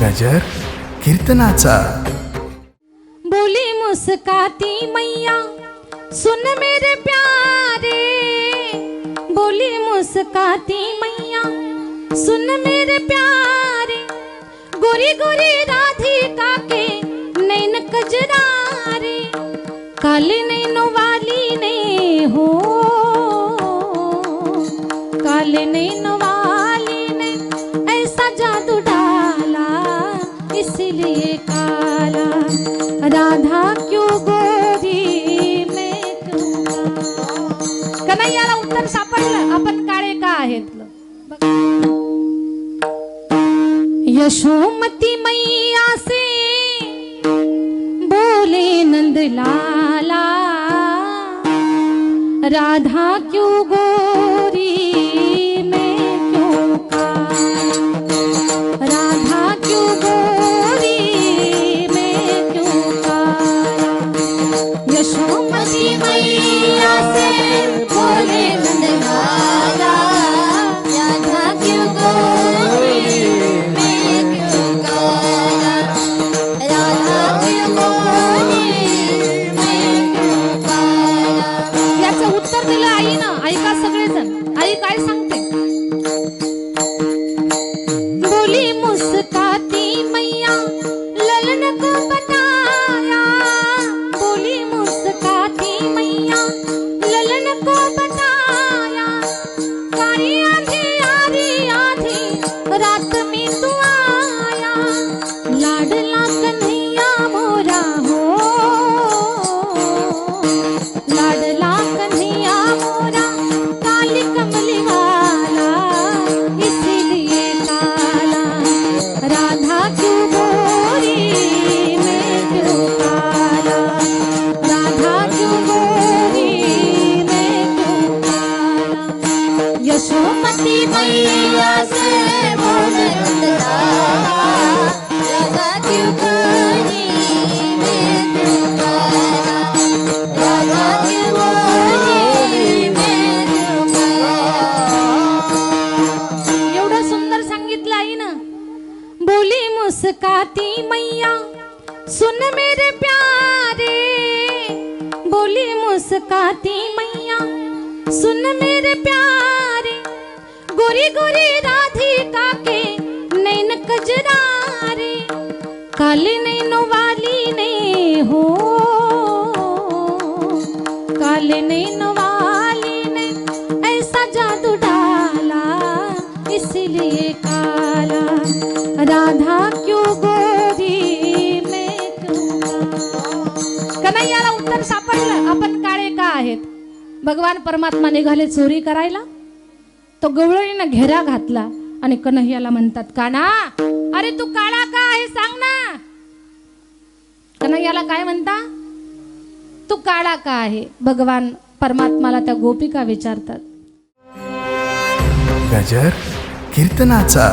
गजर कीर्तनाचा. बोली मुस्काती मैया, सुन मेरे प्यारे। बोली मुस्काती मैया, सुन मेरे प्यारे। गोरी गोरी राधिका के नैन कजरारे, काले नैनो वाली ने हो। काले नैनो काला। राधा क्यों गोरी मैं कन्हैयाला उत्तर काळे का यशोमती मैया से बोले नंद राधा क्यों गोरी यशोमती मैया से बोले नंदलाला राधा क्यों गोरी मैं क्यों काला राधा क्यों गोरी मैं क्यों काला याचं उत्तर दिलं आईनं. ऐका सगळेजण. आई काय सांगते? यशोमती मैया से बोले राधा क्यों गोरी मैं राधा क्यों गोरी मैं क्यों काला एवढं सुंदर मुस्काती मैया, सुन मेरे प्यारे। बोली मुस्काती मैया, सुन मेरे प्यारे। गोरी गोरी राधिका के नैन कजरारे, काले नैनो वाली ने हो। काले नैनो वाली ने ऐसा जादू डाला, इसलिए काला। राधा क्यों गोरी मैं काला? कन्हैयाला उत्तर सापडलं, आपण काळे का आहेत? भगवान परमात्मा निघाले चोरी करायला? तो गवळणीनं घेरा घातला आणि कन्हैयाला म्हणतात काना अरे तू काळा का आहे सांग ना. कन्हैयाला काय म्हणता? तू काळा का आहे? भगवान परमात्माला त्या गोपिका विचारतात. गजर कीर्तनाचा.